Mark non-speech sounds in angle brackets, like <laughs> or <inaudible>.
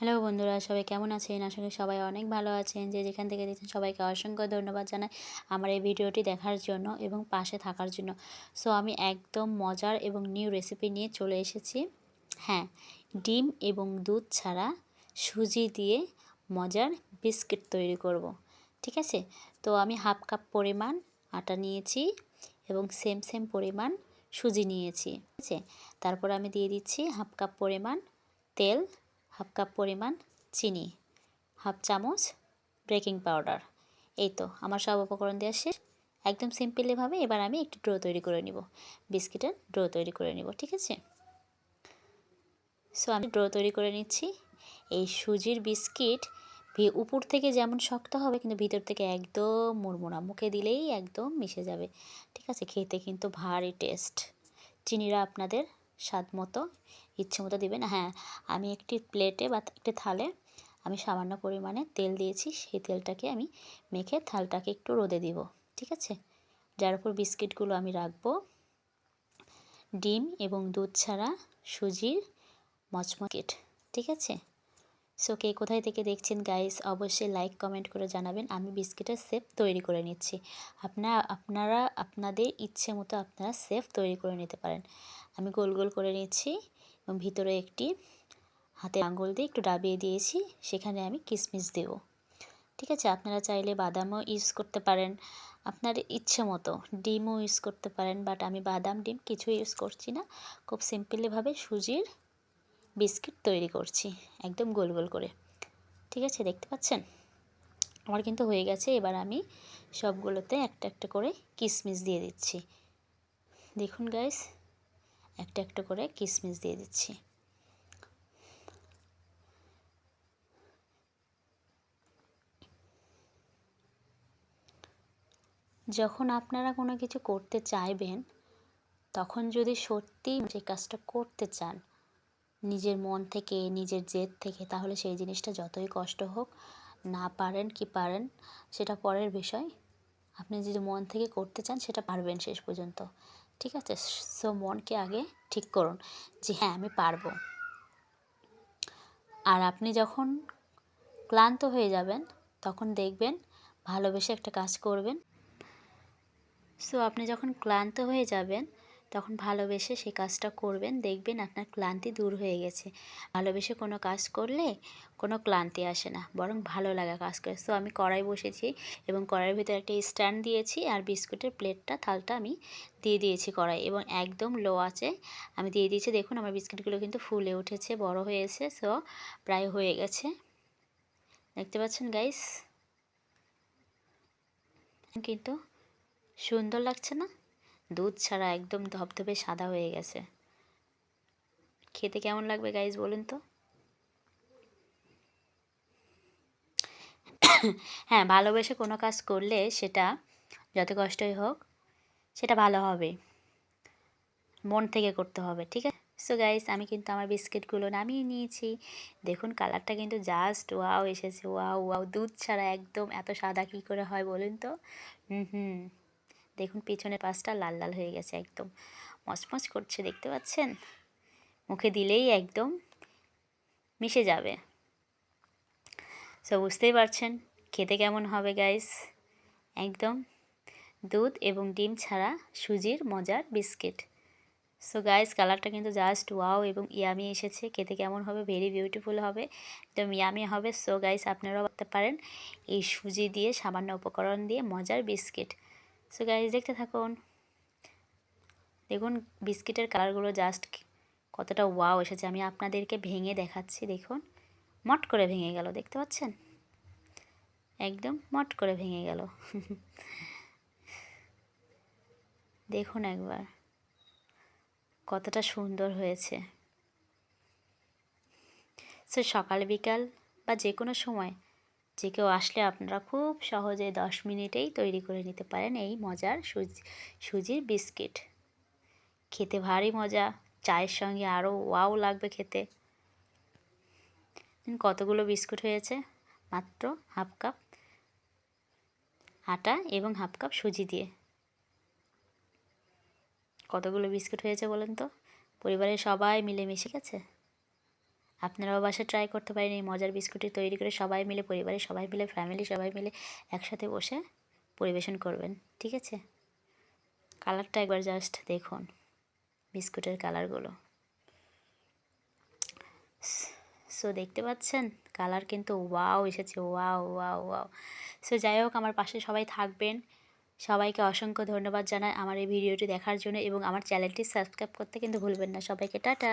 Hello বন্ধুরা, সবাই কেমন আছেন? আসলে সবাই অনেক ভালো আছেন। যে যেখান থেকে দেখছেন, সবাইকে অসংখ্য ধন্যবাদ জানাই আমার এই ভিডিওটি দেখার জন্য এবং পাশে থাকার জন্য। সো আমি একদম মজার এবং নিউ রেসিপি নিয়ে চলে এসেছি। হ্যাঁ ডিম এবং দুধ ছাড়া সুজি দিয়ে মজার বিস্কিট তৈরি করব। ঠিক আছে? তো আমি হাফ কাপ পরিমাণ আটা নিয়েছি এবং সেম সেম পরিমাণ সুজি নিয়েছি। ঠিক আছে? তারপর আমি দিয়ে দিচ্ছি হাফ কাপ পরিমাণ তেল হাফ কাপ পরিমাণ চিনি, হাফ চামচ বেকিং পাউডার। এই তো, আমার সব উপকরণ দেওয়া শেষ। একদম সিম্পলিভাবে এবার আমি একটু ড্রো তৈরি করে নিব, বিস্কিটের ড্রো তৈরি করে নিব, ঠিক আছে? সো আমি ড্রো তৈরি করে নিচ্ছি। এই সুজির বিস্কিট উপর থেকে যেমন শক্ত হবে কিন্তু ভিতর থেকে একদম মুড়মুড়া, মুখে দিলেই একদম মিশে যাবে, ঠিক আছে? খেতে কিন্তু ভারী টেস্ট। চিনিরা আপনাদের স্বাদ মতো, ইচ্ছে মতো দেবেন। হ্যাঁ আমি একটি প্লেটে বা একটি থালে আমি সামান্য পরিমাণে তেল দিয়েছি। সেই তেলটাকে আমি মেখে থালটাকে একটু রোদে দিব, ঠিক আছে? যার উপর বিস্কিটগুলো আমি রাখব। ডিম এবং দুধ ছাড়া সুজির মচমকেট ঠিক আছে? সো কে কোথায় থেকে দেখছেন গাইস অবশ্যই লাইক কমেন্ট করে জানাবেন। আমি বিস্কিটের সেপ তৈরি করে নিচ্ছি। আপনারা আপনারা, আপনাদের ইচ্ছে মতো আপনারা সেফ তৈরি করে নিতে পারেন। আমি গোল গোল করে নিচ্ছি এবং ভিতরে একটি হাতে আঙ্গুল দিয়ে একটু ডাবিয়ে দিয়েছি। সেখানে আমি কিশমিশ দেব। ঠিক আছে? আপনারা চাইলে বাদামও ইউজ করতে পারেন। আপনার ইচ্ছে মতো ডিমও ইউজ করতে পারেন বাট আমি বাদাম, ডিম কিছু ইউজ করছি না। খুব সিম্পলিভাবে সুজির বিস্কিট তৈরি করছি, একদম গোল গোল করে। ঠিক আছে, দেখতে পাচ্ছেন? আমার কিন্তু হয়ে গেছে, এবার আমি সবগুলোতে একটা একটা করে কিশমিশ দিয়ে দিচ্ছি। দেখুন গাইস একটা একটা করে কিশমিশ দিয়ে দিচ্ছি। যখন আপনারা কোনো কিছু করতে চাইবেন, তখন যদি সত্যি যে কাজটা করতে চান নিজের মন থেকে, নিজের জেদ থেকে, তাহলে সেই জিনিসটা যতই কষ্ট হোক, না পারেন কি পারেন, সেটা পরের বিষয়। আপনি যদি মন থেকে করতে চান, সেটা পারবেন শেষ পর্যন্ত। ঠিক আছে? সো মনকে আগে ঠিক করুন যে হ্যাঁ আমি পারব। আর আপনি যখন ক্লান্ত হয়ে যাবেন, তখন দেখবেন ভালোবেসে একটা কাজ করবেন। সো আপনি যখন ক্লান্ত হয়ে যাবেন তখন ভালোবেসে সে কাজটা করবেন, দেখবেন আপনার ক্লান্তি দূর হয়ে গেছে। ভালোবেসে কোনো কাজ করলে কোনো ক্লান্তি আসে না, বরং ভালো লাগা কাজ করে। সো আমি কড়াই বসেছি এবং কড়াইয়ের ভিতরে একটা স্ট্যান্ড দিয়েছি আর বিস্কুটের প্লেটটা, থালটা আমি দিয়ে দিয়েছি কড়াই এবং একদম লো আছে আমি দিয়ে দিয়েছি। দেখুন আমার বিস্কুটগুলো কিন্তু ফুলে উঠেছে, বড় হয়েছে, সো প্রায় হয়ে গেছে। দেখতে পাচ্ছেন গাইস? কিন্তু সুন্দর লাগছে না? দুধ ছাড়া একদম ধপধপে সাদা হয়ে গেছে। খেতে কেমন লাগবে গাইজ বলুন তো? হ্যাঁ ভালোবেসে কোনো কাজ করলে সেটা যত কষ্টই হোক, সেটা ভালো হবে। মন থেকে করতে হবে, ঠিক আছে? সো গাইস আমি কিন্তু আমার বিস্কিটগুলো নামিয়ে নিয়েছি। দেখুন, কালারটা কিন্তু জাস্ট ওয়াও এসেছে ওয়াও ওয়াও দুধ ছাড়া একদম এত সাদা কী করে হয় বলুন তো? হুম হুম। দেখুন পিছনের পাশটা লাল লাল হয়ে গেছে একদম। মচমচ করছে, দেখতে পাচ্ছেন? মুখে দিলেই একদম মিশে যাবে। সো বুঝতেই পারছেন? খেতে কেমন হবে গাইস একদম দুধ এবং ডিম ছাড়া সুজির মজার বিস্কিট। সো গাইস কালারটা কিন্তু জাস্ট ওয়াও এবং ইয়ামি এসেছে। খেতে কেমন হবে? ভেরি বিউটিফুল হবে। একদম ইয়ামি হবে। সো গাইস আপনারাও ভাবতে পারেন, এই সুজি দিয়ে সামান্য উপকরণ দিয়ে মজার বিস্কিট। সো গাইজ দেখতে থাকুন। দেখুন, বিস্কিটের কালারগুলো জাস্ট কতটা ওয়াও এসেছে। আমি আপনাদেরকে ভেঙে দেখাচ্ছি, দেখুন। মট করে ভেঙে গেল, দেখতে পাচ্ছেন? একদম মট করে ভেঙে গেল। <laughs> দেখুন একবার। কতটা সুন্দর হয়েছে। সে সকাল বিকাল বা যে কোনো সময় যে কেউ আসলে আপনারা খুব সহজে দশ মিনিটেই তৈরি করে নিতে পারেন এই মজার সুজি, সুজির বিস্কিট। খেতে ভারী মজা, চায়ের সঙ্গে আরও ওয়াও লাগবে খেতে। কতগুলো বিস্কুট হয়েছে, মাত্র হাফ কাপ আটা এবং হাফ কাপ সুজি দিয়ে। কতগুলো বিস্কুট হয়েছে বলেন তো? পরিবারের সবাই মিলেমিশে গেছে? আপনারাও বাসায় ট্রাই করতে পারেন এই মজার বিস্কুটটি তৈরি করে সবাই মিলে, পরিবারের সবাই মিলে ফ্যামিলি সবাই মিলে একসাথে বসে পরিবেশন করবেন, ঠিক আছে? কালারটা একবার জাস্ট দেখুন, বিস্কুটের কালারগুলো সো দেখতে পাচ্ছেন? কালার কিন্তু ওয়াও এসেছে ওয়াও ওয়াও ওয়াও সো যাই হোক, আমার পাশে সবাই থাকবেন। সবাইকে অসংখ্য ধন্যবাদ জানাই আমার এই ভিডিওটি দেখার জন্য এবং আমার চ্যানেলটি সাবস্ক্রাইব করতে কিন্তু ভুলবেন না। সবাইকে টাটা।